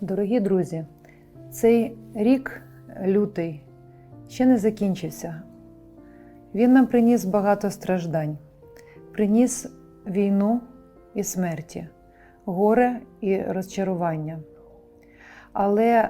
Дорогі друзі, цей рік лютий ще не закінчився. Він нам приніс багато страждань, приніс війну і смерті, горе і розчарування. Але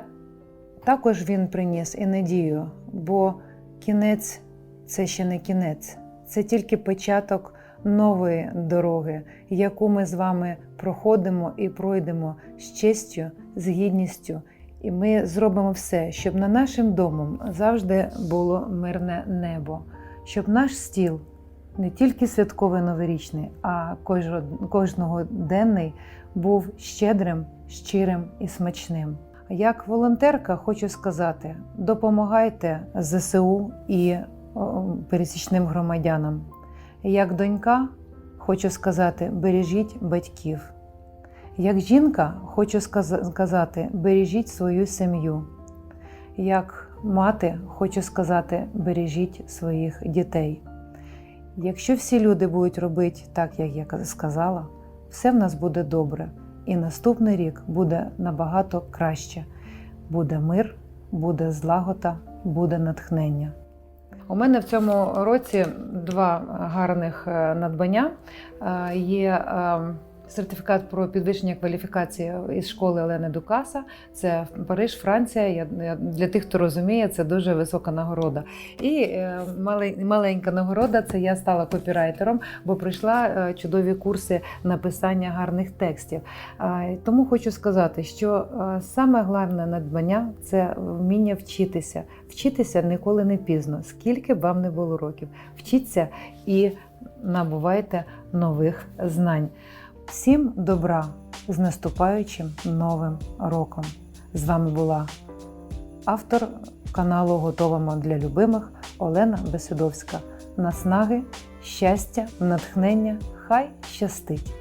також він приніс і надію, бо кінець це ще не кінець, це тільки початок нової дороги, яку ми з вами проходимо і пройдемо з честю, з гідністю. І ми зробимо все, щоб над нашим домом завжди було мирне небо, щоб наш стіл не тільки святковий новорічний, а кожного- денний був щедрим, щирим і смачним. Як волонтерка хочу сказати: допомагайте ЗСУ і пересічним громадянам. Як донька хочу сказати, бережіть батьків. Як жінка хочу сказати, бережіть свою сім'ю. Як мати хочу сказати, бережіть своїх дітей. Якщо всі люди будуть робити так, як я сказала, все в нас буде добре. І наступний рік буде набагато краще. Буде мир, буде злагода, буде натхнення. У мене в цьому році два гарних е, надбання. Е, Є е, сертифікат про підвищення кваліфікації із школи Олени Дукаса. Це Париж, Франція. Я, для тих, хто розуміє, це дуже висока нагорода. І е, мале- маленька нагорода це я стала копірайтером, бо пройшла е, чудові курси написання гарних текстів. Тому хочу сказати, що е, саме головне надбання це вміння вчитися. Вчитися ніколи не пізно, скільки б вам не було років. Вчіться і набувайте нових знань. Всім добра з наступаючим новим роком. З вами була автор каналу Готовимо для любимих Олена Бесидовська. Наснаги, щастя, натхнення. Хай щастить!